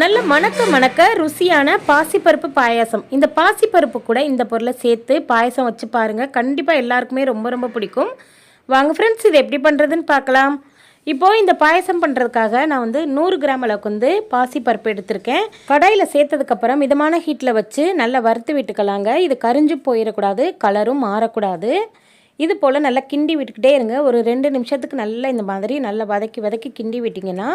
நல்ல மணக்க மணக்க ருசியான பாசிப்பருப்பு பாயாசம். இந்த பாசிப்பருப்பு கூட இந்த பொருளை சேர்த்து பாயசம் வச்சு பாருங்கள் கண்டிப்பாக எல்லாருக்குமே ரொம்ப ரொம்ப பிடிக்கும். வாங்க ஃப்ரெண்ட்ஸ் இது எப்படி பண்ணுறதுன்னு பார்க்கலாம். இப்போது இந்த பாயசம் பண்ணுறதுக்காக நான் வந்து நூறு கிராம் அளவுக்கு வந்து பாசிப்பருப்பு எடுத்திருக்கேன். கடாயில் சேர்த்ததுக்கப்புறம் மிதமான ஹீட்டில் வச்சு நல்லா வறுத்து விட்டுக்கலாங்க. இது கரிஞ்சு போயிடக்கூடாது கலரும் மாறக்கூடாது. இது போல் நல்லா கிண்டி விட்டுக்கிட்டே இருங்க. ஒரு ரெண்டு நிமிஷத்துக்கு நல்லா இந்த மாதிரி நல்லா வதக்கி வதக்கி கிண்டி விட்டிங்கன்னா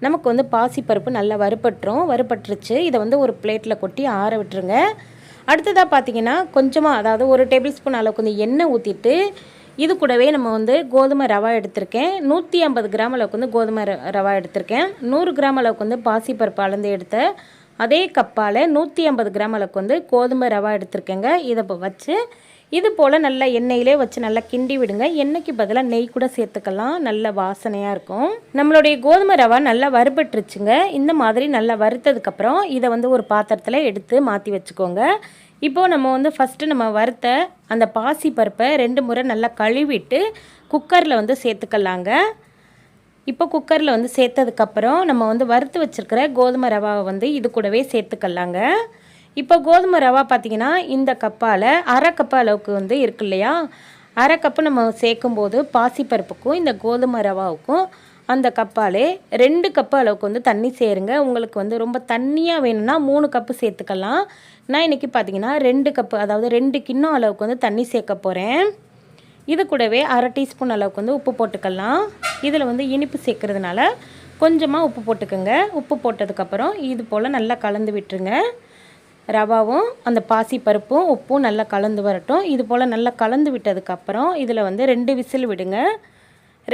நமக்கு வந்து பாசிப்பருப்பு நல்லா வறுபட்டுரும். வறுபட்டுருச்சு. இதை வந்து ஒரு பிளேட்டில் கொட்டி ஆற விட்டுருங்க. அடுத்ததாக பார்த்தீங்கன்னா கொஞ்சமாக அதாவது ஒரு டேபிள் ஸ்பூன் அளவுக்கு வந்து எண்ணெய் ஊற்றிட்டு இது கூடவே நம்ம வந்து கோதுமை ரவா எடுத்திருக்கேன். நூற்றி ஐம்பது கிராம் அளவுக்கு வந்து கோதுமை ர- ரவா எடுத்திருக்கேன். நூறு கிராம் அளவுக்கு வந்து பாசிப்பருப்பு அளந்து எடுத்த அதே கப்பால் நூற்றி ஐம்பது கிராம் அளவுக்கு வந்து கோதுமை ரவா எடுத்திருக்கேங்க. இதை வச்சு இது போல் நல்லா எண்ணெயிலே வச்சு நல்லா கிண்டி விடுங்க. எண்ணெய்க்கு பதிலாக நெய் கூட சேர்த்துக்கலாம். நல்ல வாசனையாக இருக்கும். நம்மளுடைய கோதுமை ரவா நல்லா வறுபட்டுருச்சுங்க. இந்த மாதிரி நல்லா வறுத்ததுக்கப்புறம் இதை வந்து ஒரு பாத்திரத்தில் எடுத்து மாற்றி வச்சுக்கோங்க. இப்போது நம்ம வந்து ஃபஸ்ட்டு நம்ம வறுத்த அந்த பாசி பருப்பை ரெண்டு முறை நல்லா கழுவிட்டு குக்கரில் வந்து சேர்த்துக்கலாங்க. இப்போ குக்கரில் வந்து சேர்த்ததுக்கப்புறம் நம்ம வந்து வறுத்து வச்சுருக்கிற கோதுமை ரவாவை வந்து இது கூடவே சேர்த்துக்கலாங்க. இப்போ கோதுமை ரவா பார்த்திங்கன்னா இந்த கப்பால் அரை கப்பு அளவுக்கு வந்து இருக்கு இல்லையா? அரை கப்பு நம்ம சேர்க்கும்போது பாசிப்பருப்புக்கும் இந்த கோதுமை ரவாவுக்கும் அந்த கப்பாலே ரெண்டு கப்பு அளவுக்கு வந்து தண்ணி சேருங்க. உங்களுக்கு வந்து ரொம்ப தண்ணியாக வேணும்னா மூணு கப்பு சேர்த்துக்கலாம். நான் இன்றைக்கி பார்த்தீங்கன்னா ரெண்டு கப்பு அதாவது ரெண்டு கிண்ணம் அளவுக்கு வந்து தண்ணி சேர்க்க போகிறேன் இது கூடவே அரை டீஸ்பூன் அளவுக்கு வந்து உப்பு போட்டுக்கலாம். இதில் வந்து இனிப்பு சேர்க்கறதுனால கொஞ்சமாக உப்பு போட்டுக்கோங்க. உப்பு போட்டதுக்கப்புறம் இது போல் நல்லா கலந்து விட்டுருங்க. ரவாவும் அந்த பாசி பருப்பும் உப்பும் நல்லா கலந்து வரட்டும். இது போல் நல்லா கலந்து விட்டதுக்கப்புறம் இதில் வந்து ரெண்டு விசில் விடுங்க.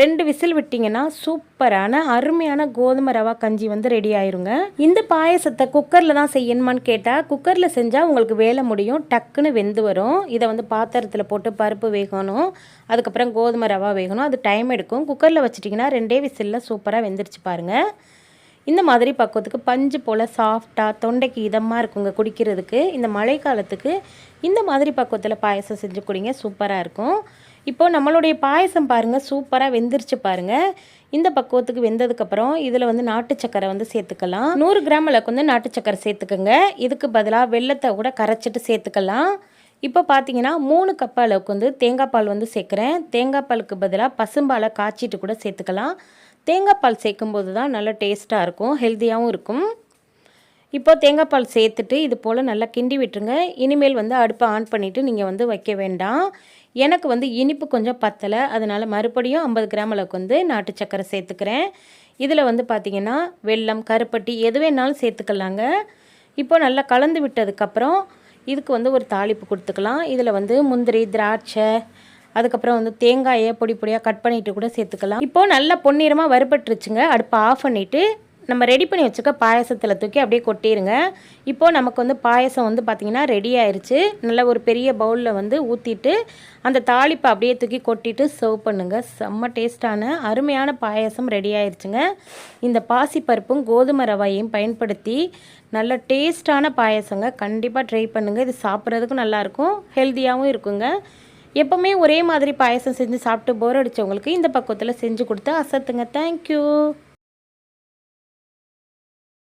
ரெண்டு விசில் விட்டிங்கன்னா சூப்பரான அருமையான கோதுமை ரவா கஞ்சி வந்து ரெடி ஆயிருங்க. இந்த பாயசத்தை குக்கரில் தான் செய்யணுமான்னு கேட்டால் குக்கரில் செஞ்சால் உங்களுக்கு வேலை முடியும். டக்குன்னு வெந்து வரும். இதை வந்து பாத்திரத்தில் போட்டு பருப்பு வேகணும். அதுக்கப்புறம் கோதுமை ரவா வேகணும். அது டைம் எடுக்கும். குக்கரில் வச்சிட்டிங்கன்னா ரெண்டே விசிலில் சூப்பராக வெந்துருச்சு பாருங்கள் இந்த மாதிரி பக்குவத்துக்கு பஞ்சு போல் சாஃப்டாக தொண்டைக்கு இதமாக இருக்குங்க குடிக்கிறதுக்கு. இந்த மழை காலத்துக்கு இந்த மாதிரி பக்குவத்தில் பாயசம் செஞ்சு குடிங்க சூப்பராக இருக்கும். இப்போது நம்மளுடைய பாயசம் பாருங்கள் சூப்பராக வெந்துருச்சு பாருங்கள் இந்த பக்குவத்துக்கு வெந்ததுக்கப்புறம் இதில் வந்து நாட்டு சக்கரை வந்து சேர்த்துக்கலாம். நூறு கிராம் அளவுக்கு வந்து நாட்டு சக்கரை சேர்த்துக்கோங்க. இதுக்கு பதிலாக வெள்ளத்தை கூட கரைச்சிட்டு சேர்த்துக்கலாம். இப்போ பார்த்தீங்கன்னா மூணு கப் அளவுக்கு வந்து தேங்காய் பால் வந்து சேர்க்குறேன். தேங்காய் பாலுக்கு பதிலாக பசும்பாலை காய்ச்சிட்டு கூட சேர்த்துக்கலாம். தேங்காய் பால் சேர்க்கும்போது தான் நல்லா டேஸ்ட்டாக இருக்கும் ஹெல்த்தியாகவும் இருக்கும். இப்போ தேங்காய் பால் சேர்த்துட்டு இது போல் நல்லா கிண்டி விட்டுருங்க. இனிமேல் வந்து அடுப்பை ஆன் பண்ணிவிட்டு நீங்கள் வந்து வைக்க வேண்டாம். எனக்கு வந்து இனிப்பு கொஞ்சம் பத்தலை. அதனால் மறுபடியும் ஐம்பது கிராம் அளவுக்கு வந்து நாட்டு சக்கரை சேர்த்துக்கிறேன். இதில் வந்து பார்த்திங்கன்னா வெல்லம் கருப்பட்டி எது வேணாலும் சேர்த்துக்கலாங்க. இப்போ நல்லா கலந்து விட்டதுக்கப்புறம் இதுக்கு வந்து ஒரு தாளிப்பு கொடுத்துக்கலாம். இதில் வந்து முந்திரி திராட்சை அதுக்கப்புறம் வந்து தேங்காயை பொடி பொடியாக கட் பண்ணிட்டு கூட சேர்த்துக்கலாம். இப்போது நல்லா பொன்னிறமாக வறுபட்டுருச்சுங்க. அடுப்பை ஆஃப் பண்ணிவிட்டு நம்ம ரெடி பண்ணி வச்சுக்க பாயசத்தில் தூக்கி அப்படியே கொட்டிடுங்க இப்போது நமக்கு வந்து பாயசம் வந்து பார்த்திங்கன்னா ரெடி ஆயிடுச்சு நல்ல ஒரு பெரிய பவுலில் வந்து ஊற்றிட்டு அந்த தாளிப்பை அப்படியே தூக்கி கொட்டிட்டு சர்வ் பண்ணுங்க. செம்ம டேஸ்ட்டான அருமையான பாயசம் ரெடி ஆயிடுச்சுங்க இந்த பாசிப்பருப்பும் கோதுமை ரவாயையும் பயன்படுத்தி நல்ல டேஸ்ட்டான பாயசங்க. கண்டிப்பாக ட்ரை பண்ணுங்கள் இது சாப்பிட்றதுக்கும் நல்லாயிருக்கும் ஹெல்த்தியாகவும் இருக்குங்க. எப்போவுமே ஒரே மாதிரி பாயசம் செஞ்சு சாப்பிட்டு போர் அடித்தவங்களுக்கு இந்த பக்குவத்தில் செஞ்சு கொடுத்து அசத்துங்க. தேங்க்யூ